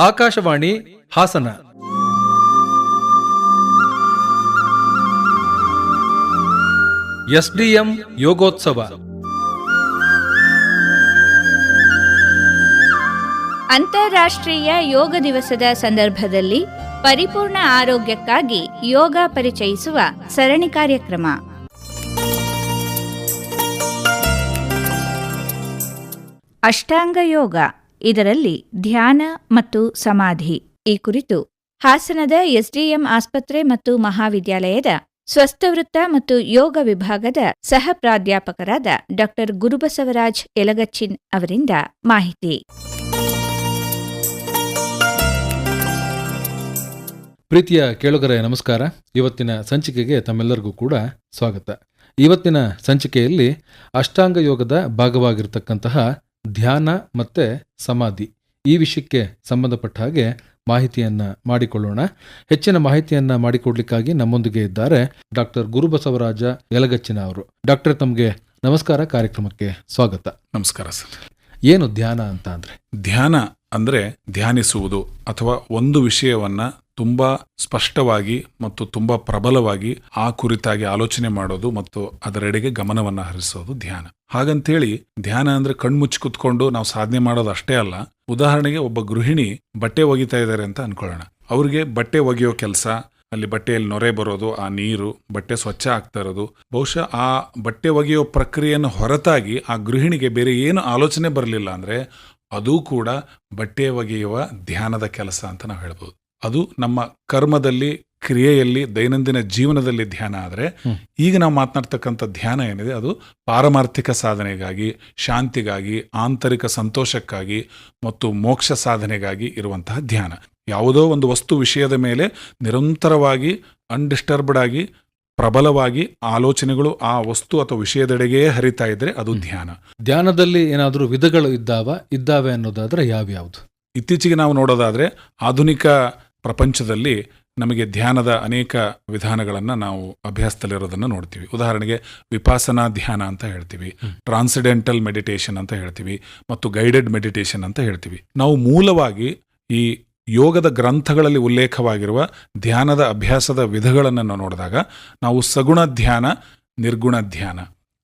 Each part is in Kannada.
ಆಕಾಶವಾಣಿ ಹಾಸನ. ಎಸ್ಡಿಎಂ ಯೋಗೋತ್ಸವ. ಅಂತಾರಾಷ್ಟ್ರೀಯ ಯೋಗ ದಿವಸದ ಸಂದರ್ಭದಲ್ಲಿ ಪರಿಪೂರ್ಣ ಆರೋಗ್ಯಕ್ಕಾಗಿ ಯೋಗ ಪರಿಚಯಿಸುವ ಸರಣಿ ಕಾರ್ಯಕ್ರಮ. ಅಷ್ಟಾಂಗ ಯೋಗ. ಇದರಲ್ಲಿ ಧ್ಯಾನ ಮತ್ತು ಸಮಾಧಿ. ಈ ಕುರಿತು ಹಾಸನದ ಎಸ್ಡಿಎಂ ಆಸ್ಪತ್ರೆ ಮತ್ತು ಮಹಾವಿದ್ಯಾಲಯದ ಸ್ವಸ್ಥವೃತ್ತ ಮತ್ತು ಯೋಗ ವಿಭಾಗದ ಸಹ ಪ್ರಾಧ್ಯಾಪಕರಾದ ಡಾಕ್ಟರ್ ಗುರುಬಸವರಾಜ್ ಯಲಗಚ್ಚಿನ್ ಅವರಿಂದ ಮಾಹಿತಿ. ಪ್ರೀತಿಯ ಕೇಳುಗರೆ, ನಮಸ್ಕಾರ. ಇವತ್ತಿನ ಸಂಚಿಕೆಗೆ ತಮ್ಮೆಲ್ಲರಿಗೂ ಕೂಡ ಸ್ವಾಗತ. ಇವತ್ತಿನ ಸಂಚಿಕೆಯಲ್ಲಿ ಅಷ್ಟಾಂಗ ಯೋಗದ ಭಾಗವಾಗಿರ್ತಕ್ಕಂತಹ ಧ್ಯಾನ ಮತ್ತು ಸಮಾಧಿ ಈ ವಿಷಯಕ್ಕೆ ಸಂಬಂಧಪಟ್ಟ ಹಾಗೆ ಮಾಹಿತಿಯನ್ನು ಮಾಡಿಕೊಳ್ಳೋಣ. ಹೆಚ್ಚಿನ ಮಾಹಿತಿಯನ್ನು ಮಾಡಿಕೊಡ್ಲಿಕ್ಕಾಗಿ ನಮ್ಮೊಂದಿಗೆ ಇದ್ದಾರೆ ಡಾಕ್ಟರ್ ಗುರುಬಸವರಾಜ ಯಲಗಚ್ಚಿನ ಅವರು ಡಾಕ್ಟರ್ ತಮಗೆ ನಮಸ್ಕಾರ ಕಾರ್ಯಕ್ರಮಕ್ಕೆ ಸ್ವಾಗತ. ನಮಸ್ಕಾರ ಸರ್. ಏನು ಧ್ಯಾನ ಅಂತ ಅಂದರೆ? ಧ್ಯಾನ ಅಂದ್ರೆ ಧ್ಯಾನಿಸುವುದು ಅಥವಾ ಒಂದು ವಿಷಯವನ್ನ ತುಂಬಾ ಸ್ಪಷ್ಟವಾಗಿ ಮತ್ತು ತುಂಬ ಪ್ರಬಲವಾಗಿ ಆ ಕುರಿತಾಗಿ ಆಲೋಚನೆ ಮಾಡೋದು ಮತ್ತು ಅದರೆಡೆಗೆ ಗಮನವನ್ನು ಹರಿಸೋದು ಧ್ಯಾನ. ಹಾಗಂತೇಳಿ ಧ್ಯಾನ ಅಂದ್ರೆ ಕಣ್ಮುಚ್ಚಿ ಕುತ್ಕೊಂಡು ನಾವು ಸಾಧನೆ ಮಾಡೋದು ಅಷ್ಟೇ ಅಲ್ಲ, ಉದಾಹರಣೆಗೆ ಒಬ್ಬ ಗೃಹಿಣಿ ಬಟ್ಟೆ ಒಗಿತಾ ಇದ್ದಾರೆ ಅಂತ ಅನ್ಕೊಳ್ಳೋಣ. ಅವ್ರಿಗೆ ಬಟ್ಟೆ ಒಗೆಯೋ ಕೆಲಸ, ಅಲ್ಲಿ ಬಟ್ಟೆಯಲ್ಲಿ ನೊರೆ ಬರೋದು, ಆ ನೀರು, ಬಟ್ಟೆ ಸ್ವಚ್ಛ ಆಗ್ತಾ ಇರೋದು, ಬಹುಶಃ ಆ ಬಟ್ಟೆ ಒಗೆಯೋ ಪ್ರಕ್ರಿಯೆಯನ್ನು ಹೊರತಾಗಿ ಆ ಗೃಹಿಣಿಗೆ ಬೇರೆ ಏನು ಆಲೋಚನೆ ಬರಲಿಲ್ಲ ಅಂದ್ರೆ, ಅದು ಕೂಡ ಬಟ್ಟೆ ಒಗೆಯುವ ಧ್ಯಾನದ ಕೆಲಸ ಅಂತ ನಾವು ಹೇಳ್ಬೋದು. ಅದು ನಮ್ಮ ಕರ್ಮದಲ್ಲಿ ಕ್ರಿಯೆಯಲ್ಲಿ ದೈನಂದಿನ ಜೀವನದಲ್ಲಿ ಧ್ಯಾನ ಆದರೆ ಈಗ ನಾವು ಮಾತನಾಡ್ತಕ್ಕಂಥ ಧ್ಯಾನ ಏನಿದೆ ಅದು ಪಾರಮಾರ್ಥಿಕ ಸಾಧನೆಗಾಗಿ ಶಾಂತಿಗಾಗಿ ಆಂತರಿಕ ಸಂತೋಷಕ್ಕಾಗಿ ಮತ್ತು ಮೋಕ್ಷ ಸಾಧನೆಗಾಗಿ ಇರುವಂತಹ ಧ್ಯಾನ. ಯಾವುದೋ ಒಂದು ವಸ್ತು ವಿಷಯದ ಮೇಲೆ ನಿರಂತರವಾಗಿ ಅನ್ಡಿಸ್ಟರ್ಬ್ಡ್ ಆಗಿ ಪ್ರಬಲವಾಗಿ ಆಲೋಚನೆಗಳು ಆ ವಸ್ತು ಅಥವಾ ವಿಷಯದೆಡೆಗೆಯೇ ಹರಿತಾ ಇದ್ರೆ ಅದು ಧ್ಯಾನ. ಧ್ಯಾನದಲ್ಲಿ ಏನಾದರೂ ವಿಧಗಳು ಇದ್ದಾವ? ಇದ್ದಾವೆ ಅನ್ನೋದಾದ್ರೆ ಯಾವ್ಯಾವುದು? ಇತ್ತೀಚೆಗೆ ನಾವು ನೋಡೋದಾದ್ರೆ ಆಧುನಿಕ ಪ್ರಪಂಚದಲ್ಲಿ ನಮಗೆ ಧ್ಯಾನದ ಅನೇಕ ವಿಧಾನಗಳನ್ನು ನಾವು ಅಭ್ಯಾಸದಲ್ಲಿರೋದನ್ನು ನೋಡ್ತೀವಿ. ಉದಾಹರಣೆಗೆ ವಿಪಾಸನಾ ಧ್ಯಾನ ಅಂತ ಹೇಳ್ತೀವಿ ಟ್ರಾನ್ಸಿಡೆಂಟಲ್ ಮೆಡಿಟೇಷನ್ ಅಂತ ಹೇಳ್ತೀವಿ ಮತ್ತು ಗೈಡೆಡ್ ಮೆಡಿಟೇಷನ್ ಅಂತ ಹೇಳ್ತೀವಿ. ನಾವು ಮೂಲವಾಗಿ ಈ ಯೋಗದ ಗ್ರಂಥಗಳಲ್ಲಿ ಉಲ್ಲೇಖವಾಗಿರುವ ಧ್ಯಾನದ ಅಭ್ಯಾಸದ ವಿಧಗಳನ್ನು ನೋಡಿದಾಗ ನಾವು ಸಗುಣ ಧ್ಯಾನ ನಿರ್ಗುಣ ಧ್ಯಾನ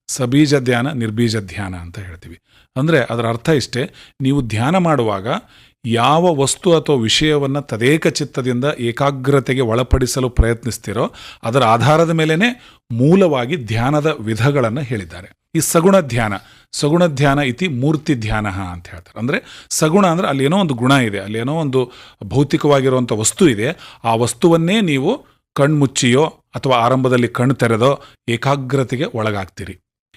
ಸಬೀಜ ಧ್ಯಾನ ನಿರ್ಬೀಜ ಧ್ಯಾನ ಅಂತ ಹೇಳ್ತೀವಿ. ಅಂದರೆ ಅದರ ಅರ್ಥ ಇಷ್ಟೇ ನೀವು ಧ್ಯಾನ ಮಾಡುವಾಗ ಯಾವ ವಸ್ತು ಅಥವಾ ವಿಷಯವನ್ನು ತದೇಕ ಚಿತ್ತದಿಂದ ಏಕಾಗ್ರತೆಗೆ ಒಳಪಡಿಸಲು ಪ್ರಯತ್ನಿಸ್ತಿರೋ ಅದರ ಆಧಾರದ ಮೇಲೇ ಮೂಲವಾಗಿ ಧ್ಯಾನದ ವಿಧಗಳನ್ನು ಹೇಳಿದ್ದಾರೆ. ಈ ಸಗುಣ ಧ್ಯಾನ ಸಗುಣ ಧ್ಯಾನ ಇತಿ ಮೂರ್ತಿ ಧ್ಯಾನ ಅಂತ ಹೇಳ್ತಾರೆ. ಅಂದರೆ ಸಗುಣ ಅಂದರೆ ಅಲ್ಲಿ ಏನೋ ಒಂದು ಗುಣ ಇದೆ, ಅಲ್ಲಿ ಏನೋ ಒಂದು ಭೌತಿಕವಾಗಿರುವಂಥ ವಸ್ತು ಇದೆ, ಆ ವಸ್ತುವನ್ನೇ ನೀವು ಕಣ್ಮುಚ್ಚಿಯೋ ಅಥವಾ ಆರಂಭದಲ್ಲಿ ಕಣ್ಣು ತೆರೆದೋ ಏಕಾಗ್ರತೆಗೆ ಒಳಗಾಗ್ತೀರಿ.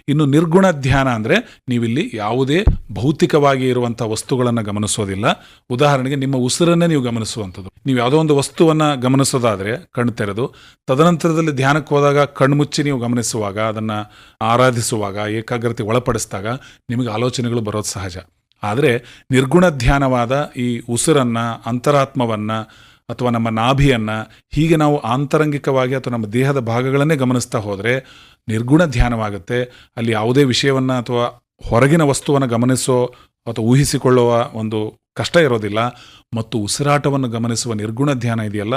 ಇನ್ನು ನಿರ್ಗುಣ ಧ್ಯಾನ ಅಂದರೆ ನೀವಿಲ್ಲಿ ಯಾವುದೇ ಭೌತಿಕವಾಗಿ ಇರುವಂಥ ವಸ್ತುಗಳನ್ನು ಗಮನಿಸೋದಿಲ್ಲ. ಉದಾಹರಣೆಗೆ ನಿಮ್ಮ ಉಸಿರನ್ನೇ ನೀವು ಗಮನಿಸುವಂಥದ್ದು. ನೀವು ಯಾವುದೋ ಒಂದು ವಸ್ತುವನ್ನು ಗಮನಿಸೋದಾದರೆ ಕಣ್ಣು ತೆರೆದು, ತದನಂತರದಲ್ಲಿ ಧ್ಯಾನಕ್ಕೆ ಹೋದಾಗ ಕಣ್ಮುಚ್ಚಿ ನೀವು ಗಮನಿಸುವಾಗ, ಅದನ್ನು ಆರಾಧಿಸುವಾಗ, ಏಕಾಗ್ರತೆ ಒಳಪಡಿಸಿದಾಗ ನಿಮಗೆ ಆಲೋಚನೆಗಳು ಬರೋದು ಸಹಜ. ಆದರೆ ನಿರ್ಗುಣ ಧ್ಯಾನವಾದ ಈ ಉಸಿರನ್ನು, ಅಂತರಾತ್ಮವನ್ನು ಅಥವಾ ನಮ್ಮ ನಾಭಿಯನ್ನು ಹೀಗೆ ನಾವು ಆಂತರಂಗಿಕವಾಗಿ ಅಥವಾ ನಮ್ಮ ದೇಹದ ಭಾಗಗಳನ್ನೇ ಗಮನಿಸ್ತಾ ಹೋದರೆ ನಿರ್ಗುಣ ಧ್ಯಾನವಾಗುತ್ತೆ. ಅಲ್ಲಿ ಯಾವುದೇ ವಿಷಯವನ್ನು ಅಥವಾ ಹೊರಗಿನ ವಸ್ತುವನ್ನು ಗಮನಿಸೋ ಅಥವಾ ಊಹಿಸಿಕೊಳ್ಳುವ ಒಂದು ಕಷ್ಟ ಇರೋದಿಲ್ಲ. ಮತ್ತು ಉಸಿರಾಟವನ್ನು ಗಮನಿಸುವ ನಿರ್ಗುಣ ಧ್ಯಾನ ಇದೆಯಲ್ಲ,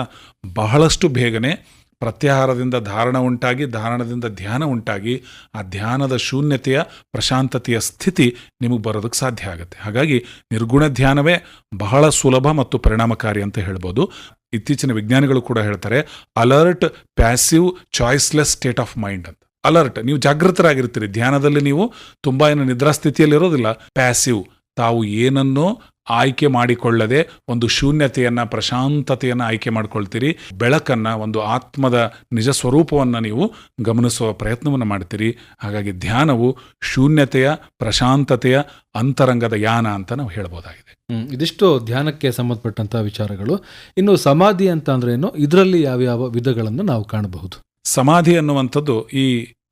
ಬಹಳಷ್ಟು ಬೇಗನೆ ಪ್ರತ್ಯಾಹಾರದಿಂದ ಧಾರಣ ಉಂಟಾಗಿ, ಧಾರಣದಿಂದ ಧ್ಯಾನ ಉಂಟಾಗಿ, ಆ ಧ್ಯಾನದ ಶೂನ್ಯತೆಯ, ಪ್ರಶಾಂತತೆಯ ಸ್ಥಿತಿ ನಿಮಗೆ ಬರೋದಕ್ಕೆ ಸಾಧ್ಯ ಆಗುತ್ತೆ. ಹಾಗಾಗಿ ನಿರ್ಗುಣ ಧ್ಯಾನವೇ ಬಹಳ ಸುಲಭ ಮತ್ತು ಪರಿಣಾಮಕಾರಿ ಅಂತ ಹೇಳ್ಬೋದು. ಇತ್ತೀಚಿನ ವಿಜ್ಞಾನಿಗಳು ಕೂಡ ಹೇಳ್ತಾರೆ, alert passive choiceless state of mind ಅಂತ. ಅಲರ್ಟ್. ನೀವು ಜಾಗೃತರಾಗಿರ್ತೀರಿ. ಧ್ಯಾನದಲ್ಲಿ ನೀವು ತುಂಬಾ ಏನು ನಿದ್ರಾಸ್ಥಿತಿಯಲ್ಲಿ ಇರೋದಿಲ್ಲ. ಪ್ಯಾಸಿವ್ ತಾವು ಏನನ್ನೋ ಆಯ್ಕೆ ಮಾಡಿಕೊಳ್ಳದೆ ಒಂದು ಶೂನ್ಯತೆಯನ್ನು, ಪ್ರಶಾಂತತೆಯನ್ನು ಆಯ್ಕೆ ಮಾಡ್ಕೊಳ್ತೀರಿ. ಬೆಳಕನ್ನು, ಒಂದು ಆತ್ಮದ ನಿಜ ಸ್ವರೂಪವನ್ನು ನೀವು ಗಮನಿಸುವ ಪ್ರಯತ್ನವನ್ನು ಮಾಡ್ತೀರಿ. ಹಾಗಾಗಿ ಧ್ಯಾನವು ಶೂನ್ಯತೆಯ, ಪ್ರಶಾಂತತೆಯ ಅಂತರಂಗದ ಯಾನ ಅಂತ ನಾವು ಹೇಳ್ಬೋದಾಗಿದೆ. ಇದಿಷ್ಟು ಧ್ಯಾನಕ್ಕೆ ಸಂಬಂಧಪಟ್ಟಂಥ ವಿಚಾರಗಳು. ಇನ್ನು ಸಮಾಧಿ ಅಂತ ಏನು? ಇದರಲ್ಲಿ ಯಾವ್ಯಾವ ವಿಧಗಳನ್ನು ನಾವು ಕಾಣಬಹುದು? ಸಮಾಧಿ ಅನ್ನುವಂಥದ್ದು ಈ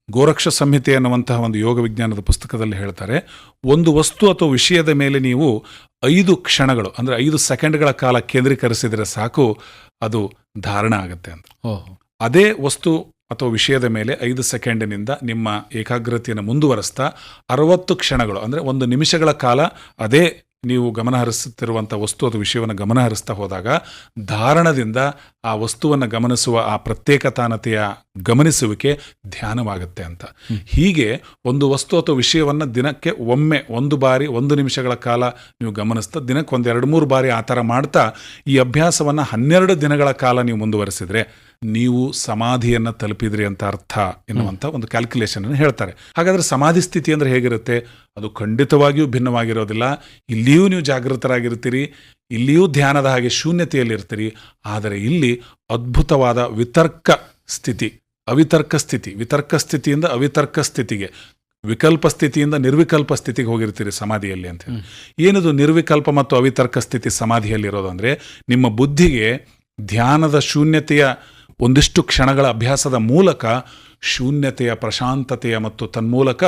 ಗೋರಕ್ಷ ಸಂಹಿತೆ ಅನ್ನುವಂತಹ ಒಂದು ಯೋಗ ವಿಜ್ಞಾನದ ಪುಸ್ತಕದಲ್ಲಿ ಹೇಳ್ತಾರೆ. ಒಂದು ವಸ್ತು ಅಥವಾ ವಿಷಯದ ಮೇಲೆ ನೀವು ಐದು ಕ್ಷಣಗಳು ಅಂದರೆ ಐದು ಸೆಕೆಂಡ್ಗಳ ಕಾಲ ಕೇಂದ್ರೀಕರಿಸಿದರೆ ಸಾಕು ಅದು ಧಾರಣ ಆಗುತ್ತೆ ಅಂತ. ಓಹೋ. ಅದೇ ವಸ್ತು ಅಥವಾ ವಿಷಯದ ಮೇಲೆ ಐದು ಸೆಕೆಂಡಿನಿಂದ ನಿಮ್ಮ ಏಕಾಗ್ರತೆಯನ್ನು ಮುಂದುವರೆಸ್ತಾ ಅರವತ್ತು ಕ್ಷಣಗಳು ಅಂದರೆ ಒಂದು ನಿಮಿಷಗಳ ಕಾಲ ಅದೇ ನೀವು ಗಮನಹರಿಸುತ್ತಿರುವಂಥ ವಸ್ತು ಅಥವಾ ವಿಷಯವನ್ನು ಗಮನಹರಿಸ್ತಾ ಹೋದಾಗ ಧಾರಣದಿಂದ ಆ ವಸ್ತುವನ್ನು ಗಮನಿಸುವ ಆ ಪ್ರತ್ಯೇಕತಾನತೆಯ ಗಮನಿಸುವಿಕೆ ಧ್ಯಾನವಾಗುತ್ತೆ ಅಂತ. ಹೀಗೆ ಒಂದು ವಸ್ತು ಅಥವಾ ವಿಷಯವನ್ನು ದಿನಕ್ಕೆ ಒಮ್ಮೆ ಒಂದು ಬಾರಿ ಒಂದು ನಿಮಿಷಗಳ ಕಾಲ ನೀವು ಗಮನಿಸ್ತಾ ದಿನಕ್ಕೆ ಒಂದು ಎರಡು ಮೂರು ಬಾರಿ ಆ ಥರ ಮಾಡ್ತಾ ಈ ಅಭ್ಯಾಸವನ್ನು ಹನ್ನೆರಡು ದಿನಗಳ ಕಾಲ ನೀವು ಮುಂದುವರಿಸಿದರೆ ನೀವು ಸಮಾಧಿಯನ್ನು ತಲುಪಿದ್ರಿ ಅಂತ ಅರ್ಥ ಎನ್ನುವಂಥ ಒಂದು ಕ್ಯಾಲ್ಕುಲೇಷನ್ ಅನ್ನು ಹೇಳ್ತಾರೆ. ಹಾಗಾದರೆ ಸಮಾಧಿ ಸ್ಥಿತಿ ಅಂದರೆ ಹೇಗಿರುತ್ತೆ? ಅದು ಖಂಡಿತವಾಗಿಯೂ ಭಿನ್ನವಾಗಿರೋದಿಲ್ಲ. ಇಲ್ಲಿಯೂ ನೀವು ಜಾಗೃತರಾಗಿರ್ತೀರಿ. ಇಲ್ಲಿಯೂ ಧ್ಯಾನದ ಹಾಗೆ ಶೂನ್ಯತೆಯಲ್ಲಿರ್ತೀರಿ ಆದರೆ ಇಲ್ಲಿ ಅದ್ಭುತವಾದ ವಿತರ್ಕ ಸ್ಥಿತಿ ಅವಿತರ್ಕ ಸ್ಥಿತಿ ವಿತರ್ಕ ಸ್ಥಿತಿಯಿಂದ ಅವಿತರ್ಕ ಸ್ಥಿತಿಗೆ ವಿಕಲ್ಪ ಸ್ಥಿತಿಯಿಂದ ನಿರ್ವಿಕಲ್ಪ ಸ್ಥಿತಿಗೆ ಹೋಗಿರ್ತೀರಿ ಸಮಾಧಿಯಲ್ಲಿ ಅಂತ. ಏನದು ನಿರ್ವಿಕಲ್ಪ ಮತ್ತು ಅವಿತರ್ಕ ಸ್ಥಿತಿ ಸಮಾಧಿಯಲ್ಲಿರೋದು ಅಂದರೆ ನಿಮ್ಮ ಬುದ್ಧಿಗೆ ಧ್ಯಾನದ ಶೂನ್ಯತೆಯ ಒಂದಿಷ್ಟು ಕ್ಷಣಗಳ ಅಭ್ಯಾಸದ ಮೂಲಕ ಶೂನ್ಯತೆಯ ಪ್ರಶಾಂತತೆಯ ಮತ್ತು ತನ್ಮೂಲಕ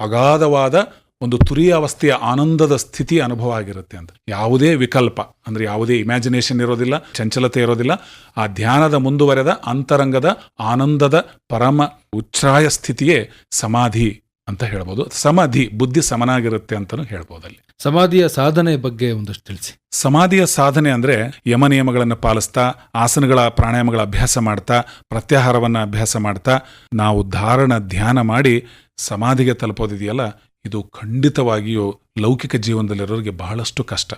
ಅಗಾಧವಾದ ಒಂದು ತುರಿಯ ಅವಸ್ಥೆಯ ಆನಂದದ ಸ್ಥಿತಿ ಅನುಭವ ಆಗಿರುತ್ತೆ ಅಂತ. ಯಾವುದೇ ವಿಕಲ್ಪ ಅಂದ್ರೆ ಯಾವುದೇ ಇಮ್ಯಾಜಿನೇಷನ್ ಇರೋದಿಲ್ಲ ಚಂಚಲತೆ ಇರೋದಿಲ್ಲ ಆ ಧ್ಯಾನದ ಮುಂದುವರೆದ ಅಂತರಂಗದ ಆನಂದದ ಪರಮ ಉಚ್ಛ್ರಾಯ ಸ್ಥಿತಿಯೇ ಸಮಾಧಿ ಅಂತ ಹೇಳ್ಬೋದು. ಸಮಾಧಿ ಬುದ್ಧಿ ಸಮನಾಗಿರುತ್ತೆ ಅಂತಲೂ ಹೇಳ್ಬೋದು ಅಲ್ಲಿ. ಸಮಾಧಿಯ ಸಾಧನೆ ಬಗ್ಗೆ ಒಂದಷ್ಟು ತಿಳಿಸಿ. ಸಮಾಧಿಯ ಸಾಧನೆ ಅಂದ್ರೆ ಯಮ ನಿಯಮಗಳನ್ನು ಪಾಲಿಸ್ತಾ ಆಸನಗಳ ಪ್ರಾಣಾಯಾಮಗಳ ಅಭ್ಯಾಸ ಮಾಡ್ತಾ ಪ್ರತ್ಯಾಹಾರವನ್ನು ಅಭ್ಯಾಸ ಮಾಡ್ತಾ ನಾವು ಧಾರಣ ಧ್ಯಾನ ಮಾಡಿ ಸಮಾಧಿಗೆ ತಲುಪೋದಿದೆಯಲ್ಲ ಇದು ಖಂಡಿತವಾಗಿಯೂ ಲೌಕಿಕ ಜೀವನದಲ್ಲಿರೋರಿಗೆ ಬಹಳಷ್ಟು ಕಷ್ಟ.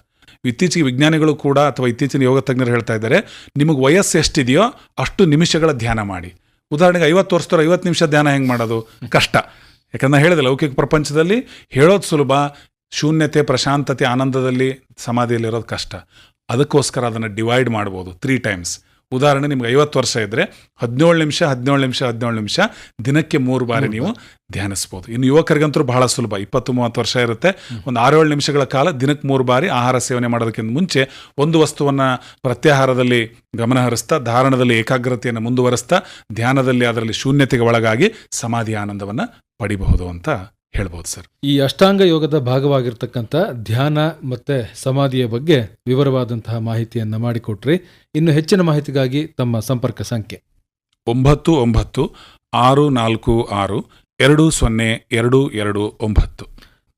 ಇತ್ತೀಚೆಗೆ ವಿಜ್ಞಾನಿಗಳು ಕೂಡ ಅಥವಾ ಇತ್ತೀಚಿನ ಯೋಗ ತಜ್ಞರು ಹೇಳ್ತಾ ಇದ್ದಾರೆ, ನಿಮಗೆ ವಯಸ್ಸು ಎಷ್ಟಿದೆಯೋ ಅಷ್ಟು ನಿಮಿಷಗಳ ಧ್ಯಾನ ಮಾಡಿ. ಉದಾಹರಣೆಗೆ ಐವತ್ತು ವರ್ಷದವ್ರು ಐವತ್ತು ನಿಮಿಷ ಧ್ಯಾನ ಹೆಂಗೆ ಮಾಡೋದು? ಕಷ್ಟ. ಯಾಕಂದ್ರೆ ಹೇಳಿದೆ, ಲೌಕಿಕ ಪ್ರಪಂಚದಲ್ಲಿ ಹೇಳೋದು ಸುಲಭ, ಶೂನ್ಯತೆ, ಪ್ರಶಾಂತತೆ, ಆನಂದದಲ್ಲಿ ಸಮಾಧಿಯಲ್ಲಿರೋದು ಕಷ್ಟ. ಅದಕ್ಕೋಸ್ಕರ ಅದನ್ನು ಡಿವೈಡ್ ಮಾಡ್ಬೋದು ತ್ರೀ ಟೈಮ್ಸ್ ಉದಾಹರಣೆ ನಿಮ್ಗೆ ಐವತ್ತು ವರ್ಷ ಇದ್ದರೆ ಹದಿನೇಳು ನಿಮಿಷ ಹದಿನೇಳು ನಿಮಿಷ ಹದಿನೇಳು ನಿಮಿಷ ದಿನಕ್ಕೆ ಮೂರು ಬಾರಿ ನೀವು ಧ್ಯಾನಿಸ್ಬೋದು. ಇನ್ನು ಯುವಕರಿಗಂತೂ ಬಹಳ ಸುಲಭ. ಇಪ್ಪತ್ತು ಮೂವತ್ತು ವರ್ಷ ಇರುತ್ತೆ. ಒಂದು ಆರೇಳು ನಿಮಿಷಗಳ ಕಾಲ ದಿನಕ್ಕೆ ಮೂರು ಬಾರಿ ಆಹಾರ ಸೇವನೆ ಮಾಡೋದಕ್ಕಿಂತ ಮುಂಚೆ ಒಂದು ವಸ್ತುವನ್ನು ಪ್ರತ್ಯಾಹಾರದಲ್ಲಿ ಗಮನಹರಿಸ್ತಾ ಧಾರಣದಲ್ಲಿ ಏಕಾಗ್ರತೆಯನ್ನು ಮುಂದುವರೆಸ್ತಾ ಧ್ಯಾನದಲ್ಲಿ ಅದರಲ್ಲಿ ಶೂನ್ಯತೆಗೆ ಒಳಗಾಗಿ ಸಮಾಧಿ ಆನಂದವನ್ನು ಪಡಿಬಹುದು ಅಂತ ಹೇಳ್ಬೋದು ಸರ್. ಈ ಅಷ್ಟಾಂಗ ಯೋಗದ ಭಾಗವಾಗಿರ್ತಕ್ಕಂಥ ಧ್ಯಾನ ಮತ್ತೆ ಸಮಾಧಿಯ ಬಗ್ಗೆ ವಿವರವಾದಂತಹ ಮಾಹಿತಿಯನ್ನು ಮಾಡಿಕೊಟ್ರಿ. ಇನ್ನು ಹೆಚ್ಚಿನ ಮಾಹಿತಿಗಾಗಿ ತಮ್ಮ ಸಂಪರ್ಕ ಸಂಖ್ಯೆ. ಒಂಬತ್ತು ಒಂಬತ್ತು ಆರು ನಾಲ್ಕು ಆರು ಎರಡು ಸೊನ್ನೆ ಎರಡು ಎರಡು ಒಂಬತ್ತು.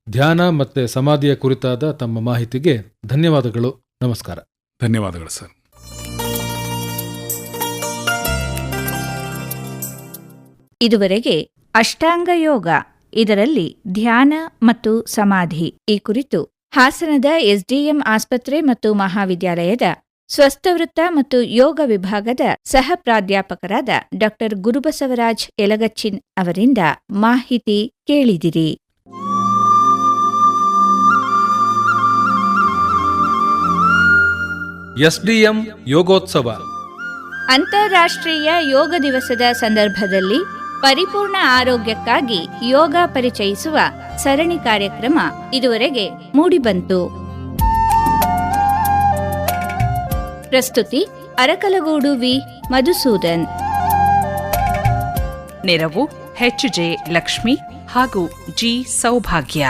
ಧ್ಯಾನ ಮತ್ತೆ ಸಮಾಧಿಯ ಕುರಿತಾದ ತಮ್ಮ ಮಾಹಿತಿಗೆ ಧನ್ಯವಾದಗಳು. ನಮಸ್ಕಾರ. ಧನ್ಯವಾದಗಳು ಸರ್. ಇದುವರೆಗೆ ಅಷ್ಟಾಂಗ ಯೋಗ. ಇದರಲ್ಲಿ ಧ್ಯಾನ ಮತ್ತು ಸಮಾಧಿ. ಈ ಕುರಿತು ಹಾಸನದ ಎಸ್ಡಿಎಂ ಆಸ್ಪತ್ರೆ ಮತ್ತು ಮಹಾವಿದ್ಯಾಲಯದ ಸ್ವಸ್ಥವೃತ್ತ ಮತ್ತು ಯೋಗ ವಿಭಾಗದ ಸಹ ಪ್ರಾಧ್ಯಾಪಕರಾದ ಡಾ ಗುರುಬಸವರಾಜ್ ಯಲಗಚ್ಚಿನ್ ಅವರಿಂದ ಮಾಹಿತಿ ಕೇಳಿದಿರಿ. ಎಸ್ಡಿಎಂ ಯೋಗೋತ್ಸವ. ಅಂತಾರಾಷ್ಟ್ರೀಯ ಯೋಗ ದಿವಸದ ಸಂದರ್ಭದಲ್ಲಿ ಪರಿಪೂರ್ಣ ಆರೋಗ್ಯಕ್ಕಾಗಿ ಯೋಗ ಪರಿಚಯಿಸುವ ಸರಣಿ ಕಾರ್ಯಕ್ರಮ ಇದುವರೆಗೆ ಮೂಡಿಬಂತು. ಪ್ರಸ್ತುತಿ ಅರಕಲಗೂಡು ವಿ. ಮಧುಸೂದನ್. ನೆರವು ಎಚ್. ಜೆ. ಲಕ್ಷ್ಮಿ ಹಾಗೂ ಜಿ. ಸೌಭಾಗ್ಯ.